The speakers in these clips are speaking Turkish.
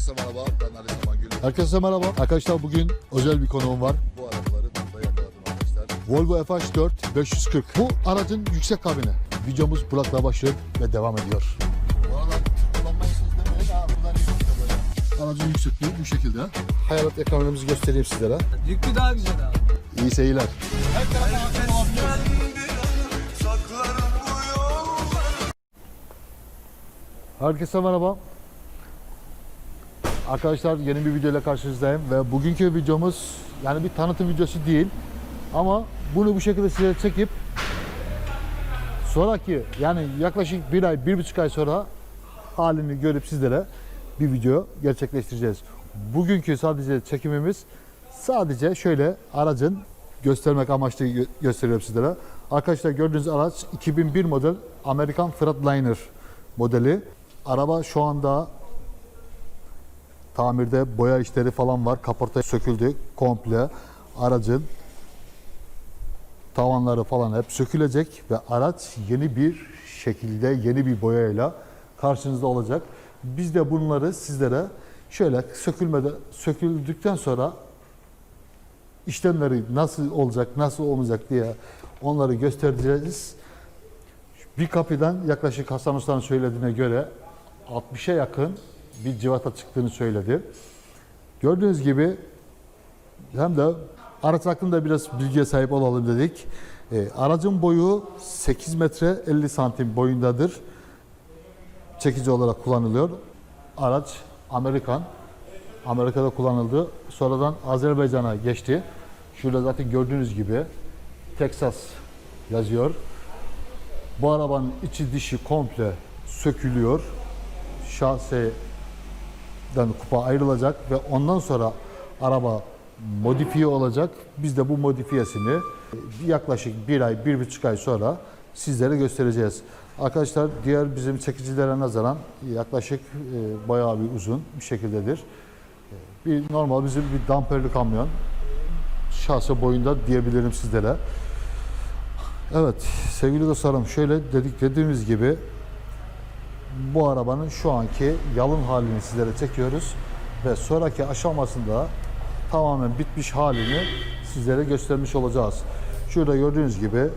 Herkese merhaba, ben Ali Zaman Gül. Herkese merhaba. Arkadaşlar bugün özel bir konuğum var. Bu arabaları burada yakaladım arkadaşlar. Volvo FH4 540. Bu aracın yüksek kabini. Videomuz Burak'la başlıyor ve devam ediyor. Bu arada kullanmayı siz demeyin ha, buradan böyle. Aracın yüksekliği bu şekilde. Hayalet ekranımızı göstereyim sizlere. Yüklü daha güzel abi. İyi seyirler. Herkese merhaba. Arkadaşlar yeni bir videoyla karşınızdayım ve bugünkü videomuz yani bir tanıtım videosu değil ama bunu bu şekilde size çekip sonraki yani yaklaşık bir ay, bir buçuk ay sonra halini görüp sizlere bir video gerçekleştireceğiz. Bugünkü sadece çekimimiz sadece şöyle aracın göstermek amaçlı gö- gösteriyorum sizlere. Arkadaşlar gördüğünüz araç 2001 model Amerikan Freightliner modeli. Araba şu anda tamirde boya işleri falan var. Kaporta söküldü komple. Aracın tavanları falan hep sökülecek ve araç yeni bir şekilde yeni bir boyayla karşınızda olacak. Biz de bunları sizlere şöyle sökülmede söküldükten sonra işlemleri nasıl olacak, nasıl olmayacak diye onları göstereceğiz. Bir kapıdan yaklaşık Hasan Usta'nın söylediğine göre 60'a yakın bir civata çıktığını söyledi. Gördüğünüz gibi hem de araç hakkında biraz bilgiye sahip olalım dedik. E, aracın boyu 8 metre 50 santim boyundadır. Çekici olarak kullanılıyor. Araç Amerikan. Amerika'da kullanıldı. Sonradan Azerbaycan'a geçti. Şurada zaten gördüğünüz gibi Texas yazıyor. Bu arabanın içi dişi komple sökülüyor. Şase dan kupa ayrılacak ve ondan sonra araba modifiye olacak. Biz de bu modifiyesini yaklaşık bir ay, bir buçuk ay sonra sizlere göstereceğiz. Arkadaşlar diğer bizim çekicilere nazaran yaklaşık e, bayağı bir uzun bir şekildedir. E, Bir normal bizim bir damperli kamyon şahsı boyunda diyebilirim sizlere. Evet sevgili dostlarım şöyle dedik dediğimiz gibi bu arabanın şu anki yalın halini sizlere çekiyoruz ve sonraki aşamasında tamamen bitmiş halini sizlere göstermiş olacağız. Şurada gördüğünüz gibi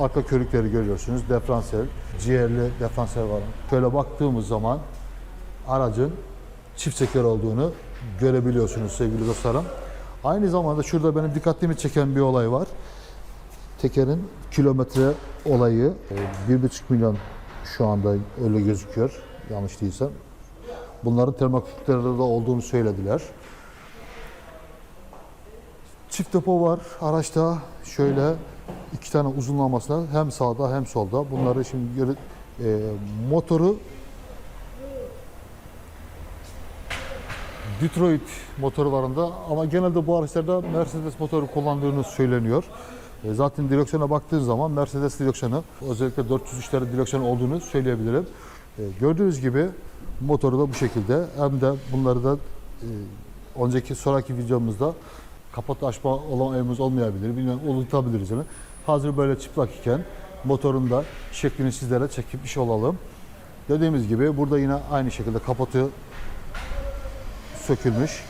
arka körükleri görüyorsunuz. Diferansiyel, ciğerli diferansiyel var. Şöyle baktığımız zaman aracın çift çeker olduğunu görebiliyorsunuz sevgili dostlarım. Aynı zamanda şurada benim dikkatimi çeken bir olay var. Tekerin kilometre olayı e, 1,5 milyon şu anda öyle gözüküyor yanlış değilsem. Bunların termokutlerde de olduğunu söylediler. Çift depo var araçta. Şöyle iki tane uzunlamasına hem sağda hem solda. Bunları şimdi göre, e, motoru Detroit motorlarında ama genelde bu araçlarda Mercedes motoru kullandığını söyleniyor. E, Zaten direksiyona baktığın zaman Mercedes direksiyonu özellikle 403'lerin direksiyonu olduğunu söyleyebilirim. E, Gördüğünüz gibi motoru da bu şekilde hem de bunları da e, önceki sonraki videomuzda kapat açma olayımız olmayabilir. Bilmiyorum unutabiliriz yani. Hazır böyle çıplak iken motorun da şeklini sizlere çekip iş olalım. Dediğimiz gibi burada yine aynı şekilde kapatı sökülmüş.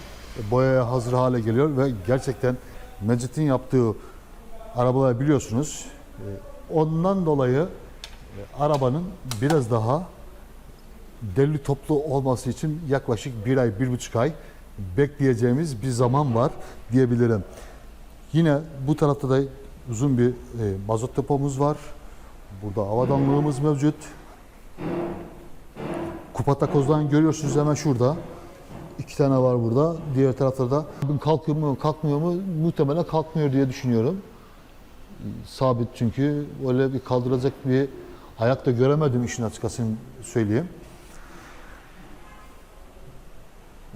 Boyaya hazır hale geliyor ve gerçekten Mecit'in yaptığı arabalar biliyorsunuz. E, Ondan dolayı e, arabanın biraz daha derli toplu olması için yaklaşık bir ay, bir buçuk ay bekleyeceğimiz bir zaman var diyebilirim. Yine bu tarafta da uzun bir e, mazot depomuz var. Burada havadanlığımız mevcut. Kupa takozdan görüyorsunuz hemen şurada. İki tane var burada. Diğer tarafta da kalkıyor mu kalkmıyor mu muhtemelen kalkmıyor diye düşünüyorum. Sabit çünkü öyle bir kaldıracak bir ayak da göremedim işin açıkçası söyleyeyim.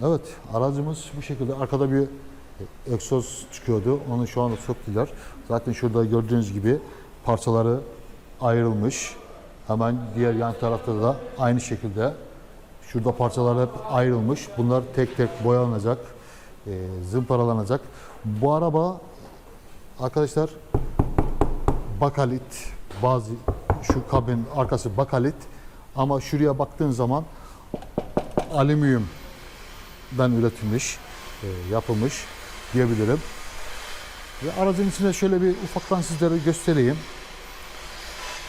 Evet aracımız bu şekilde arkada bir egzoz çıkıyordu. Onu şu anda söktüler. Zaten şurada gördüğünüz gibi parçaları ayrılmış. Hemen diğer yan tarafta da aynı şekilde Şurada parçalar hep ayrılmış. Bunlar tek tek boyanacak, e, zımparalanacak. Bu araba arkadaşlar bakalit. Bazı şu kabin arkası bakalit ama şuraya baktığın zaman alüminyum Ford'dan üretilmiş, e, yapılmış diyebilirim. Ve aracın içine şöyle bir ufaktan sizlere göstereyim.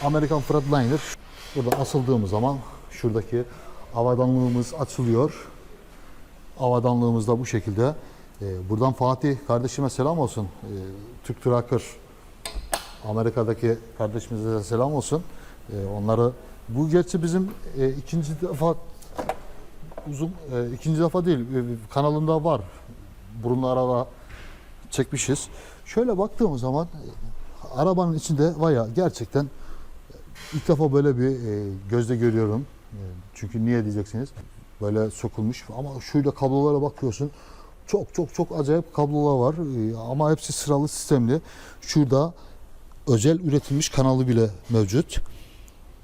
Amerikan Freightliner. Burada asıldığımız zaman şuradaki havadanlığımız açılıyor. Havadanlığımız da bu şekilde. Ee, buradan Fatih kardeşime selam olsun. Ee, Türk Tracker Amerika'daki kardeşimize de selam olsun. Ee, onları bu gerçi bizim e, ikinci defa uzun e, ikinci defa değil e, kanalında var. Burunlu araba çekmişiz. Şöyle baktığımız zaman e, arabanın içinde vaya gerçekten ilk defa böyle bir e, gözle görüyorum. E, çünkü niye diyeceksiniz? Böyle sokulmuş ama şöyle kablolara bakıyorsun. Çok çok çok acayip kablolar var E, ama hepsi sıralı sistemli. Şurada özel üretilmiş kanalı bile mevcut.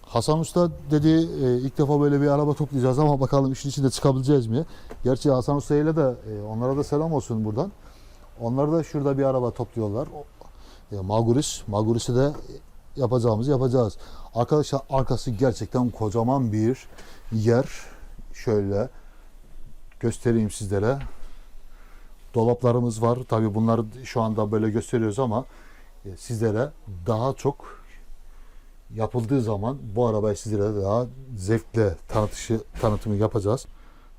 Hasan Usta dedi e, ilk defa böyle bir araba toplayacağız ama bakalım işin içinde çıkabileceğiz mi? Gerçi Hasan Usta ile de e, onlara da selam olsun buradan. Onlar da şurada bir araba topluyorlar. E, Maguris, Maguris'i de yapacağımızı yapacağız. Arkadaşlar arkası gerçekten kocaman bir yer. Şöyle göstereyim sizlere. Dolaplarımız var. Tabii bunları şu anda böyle gösteriyoruz ama sizlere daha çok yapıldığı zaman bu arabayı sizlere daha zevkle tanıtışı, tanıtımı yapacağız.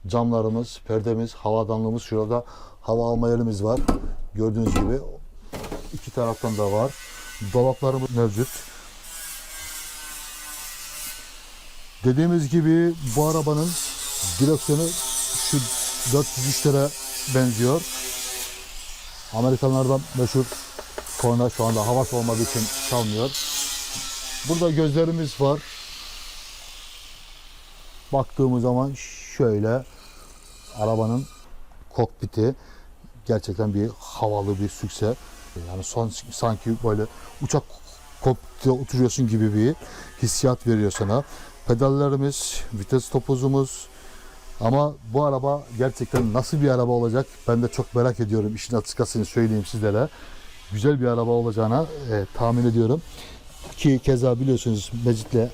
Camlarımız, perdemiz, havadanlığımız şurada hava alma yerimiz var. Gördüğünüz gibi iki taraftan da var. Dolaplarımız mevcut. Dediğimiz gibi bu arabanın direksiyonu şu 403'lere benziyor. Amerikanlardan meşhur korna şu anda hava olmadığı için çalmıyor. Burada gözlerimiz var. Baktığımız zaman şöyle arabanın kokpiti gerçekten bir havalı bir sükse. Yani son sanki böyle uçak kokpite oturuyorsun gibi bir hissiyat veriyor sana. Pedallerimiz, vites topuzumuz, ama bu araba gerçekten nasıl bir araba olacak ben de çok merak ediyorum. İşin açıkçası söyleyeyim sizlere. Güzel bir araba olacağına e, tahmin ediyorum. Ki keza biliyorsunuz Mecit'le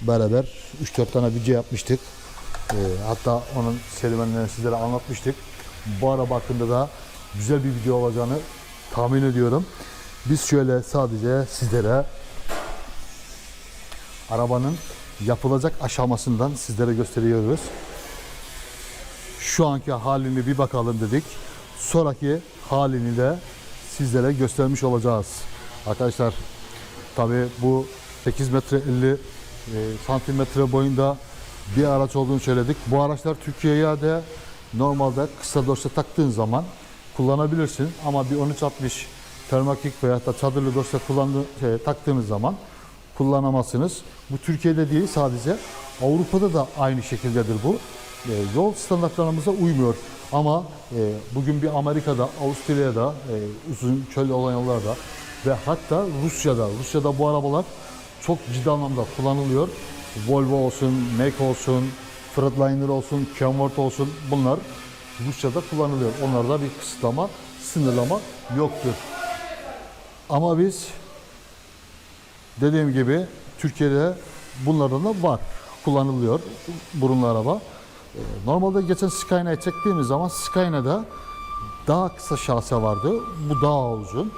beraber 3-4 tane video yapmıştık. E, hatta onun serüvenlerini sizlere anlatmıştık. Bu araba hakkında da güzel bir video olacağını tahmin ediyorum. Biz şöyle sadece sizlere arabanın yapılacak aşamasından sizlere gösteriyoruz şu anki halini bir bakalım dedik. Sonraki halini de sizlere göstermiş olacağız. Arkadaşlar tabi bu 8 metre 50 e, santimetre boyunda bir araç olduğunu söyledik. Bu araçlar Türkiye'ye de normalde kısa dorse taktığın zaman kullanabilirsin. Ama bir 1360 termakik veya da çadırlı dorse kullandığı, şey, taktığınız zaman kullanamazsınız. Bu Türkiye'de değil sadece Avrupa'da da aynı şekildedir bu. E, yol standartlarımıza uymuyor. Ama e, bugün bir Amerika'da, Avustralya'da, e, uzun çöl olan yollarda ve hatta Rusya'da, Rusya'da bu arabalar çok ciddi anlamda kullanılıyor. Volvo olsun, Mac olsun, Freightliner olsun, Kenworth olsun bunlar Rusya'da kullanılıyor. Onlarda bir kısıtlama, sınırlama yoktur. Ama biz dediğim gibi Türkiye'de bunlardan da var. Kullanılıyor burunlu araba. Normalde geçen Skyline'ı çektiğimiz zaman Skyline'da daha kısa şase vardı. Bu daha uzun.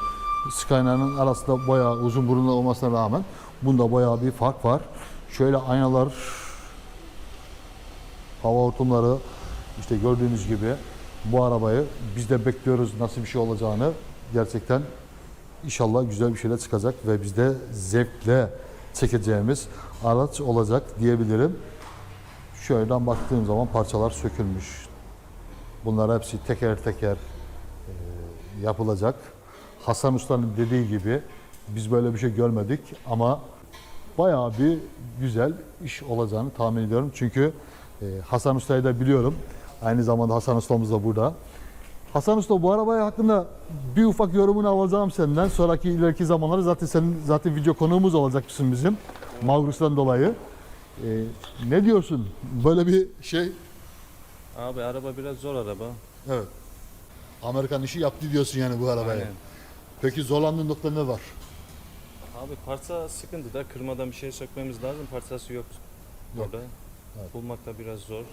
Skyline'ın arasında bayağı uzun burunlu olmasına rağmen bunda bayağı bir fark var. Şöyle aynalar, hava hortumları işte gördüğünüz gibi bu arabayı biz de bekliyoruz nasıl bir şey olacağını. Gerçekten İnşallah güzel bir şeyler çıkacak ve biz de zevkle çekeceğimiz araç olacak diyebilirim. Şöyle baktığım zaman parçalar sökülmüş. Bunlar hepsi teker teker e, yapılacak. Hasan Usta'nın dediği gibi biz böyle bir şey görmedik ama bayağı bir güzel iş olacağını tahmin ediyorum. Çünkü e, Hasan Usta'yı da biliyorum. Aynı zamanda Hasan Usta'mız da burada. Hasan Usta bu arabaya hakkında bir ufak yorumunu alacağım senden. Sonraki ileriki zamanları zaten senin zaten video konuğumuz olacaksın bizim. Magrus'tan dolayı. Ee, ne diyorsun? Böyle bir şey. Abi araba biraz zor araba. Evet. Amerikan işi yaptı diyorsun yani bu arabaya. Aynen. Peki zorlandığın nokta ne var? Abi parça sıkıntı da kırmadan bir şey sökmemiz lazım. Parçası yok. Yok. Orada. Evet. Bulmak da biraz zor.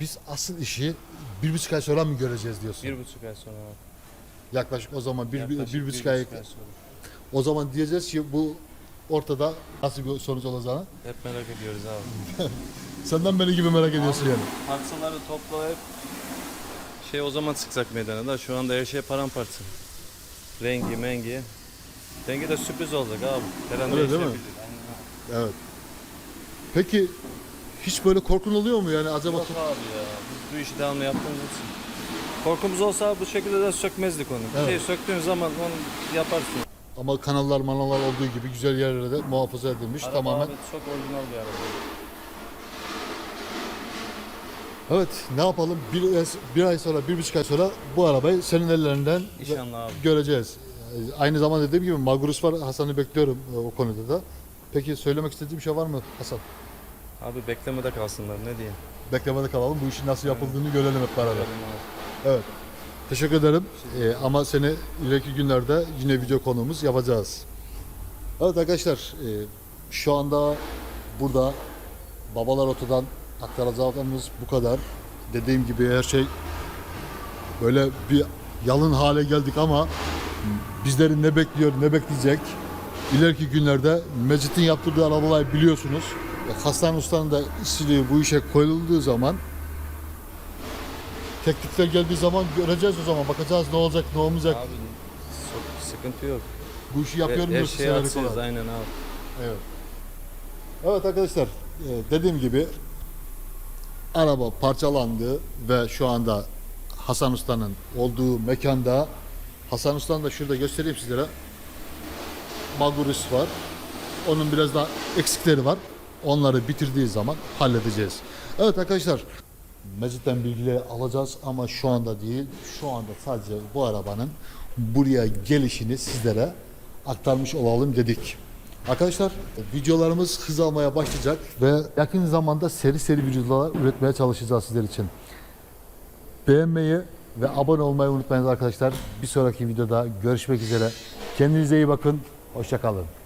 biz asıl işi bir buçuk ay sonra mı göreceğiz diyorsun? Bir buçuk ay sonra. Yaklaşık o zaman bir, bir, Yaklaşık bir buçuk ay. sonra. O zaman diyeceğiz ki bu ortada nasıl bir sonuç olacağını. Hep merak ediyoruz abi. Senden beni gibi merak ediyorsun yani. Parçaları toplayıp şey o zaman çıkacak meydana da şu anda her şey paramparça. Rengi mengi. Rengi de sürpriz olacak abi. Her an Öyle değil mi? Evet. Peki hiç böyle korkun oluyor mu yani acaba Yok abi ya. Biz bu işi devamlı yaptığımız için. Korkumuz olsa bu şekilde de sökmezdik onu. Bir Evet. şey söktüğün zaman onu yaparsın. Ama kanallar manallar olduğu gibi güzel yerlerde muhafaza edilmiş Araba tamamen. abi çok orijinal bir araba. Evet ne yapalım bir, ay- bir ay sonra bir buçuk ay sonra bu arabayı senin ellerinden İnşallah abi. göreceğiz. Aynı zamanda dediğim gibi Magurus var Hasan'ı bekliyorum e, o konuda da. Peki söylemek istediğim şey var mı Hasan? Abi beklemede kalsınlar ne diyeyim. Beklemede kalalım bu işin nasıl yapıldığını görelim hep beraber. Evet. Teşekkür ederim. Ee, ama seni ileriki günlerde yine video konuğumuz yapacağız. Evet arkadaşlar, e, şu anda burada Babalar Oto'dan aktaracağımız bu kadar. Dediğim gibi her şey böyle bir yalın hale geldik ama bizleri ne bekliyor, ne bekleyecek? İleriki günlerde Mecit'in yaptırdığı arabaları biliyorsunuz. Hasan Usta'nın da işçiliği bu işe koyulduğu zaman Teklifler geldiği zaman göreceğiz o zaman. Bakacağız ne olacak, ne olmayacak. Abi so- sıkıntı yok. Bu işi yapıyorum her, her diyorsun şeyi olarak. aynen abi. Evet. Evet arkadaşlar, e, dediğim gibi araba parçalandı ve şu anda Hasan Usta'nın olduğu mekanda Hasan Usta'nın da şurada göstereyim sizlere. Magurus var. Onun biraz daha eksikleri var. Onları bitirdiği zaman halledeceğiz. Evet arkadaşlar, Mecit'ten bilgileri alacağız ama şu anda değil. Şu anda sadece bu arabanın buraya gelişini sizlere aktarmış olalım dedik. Arkadaşlar videolarımız hız almaya başlayacak ve yakın zamanda seri seri videolar üretmeye çalışacağız sizler için. Beğenmeyi ve abone olmayı unutmayın arkadaşlar. Bir sonraki videoda görüşmek üzere. Kendinize iyi bakın. Hoşçakalın.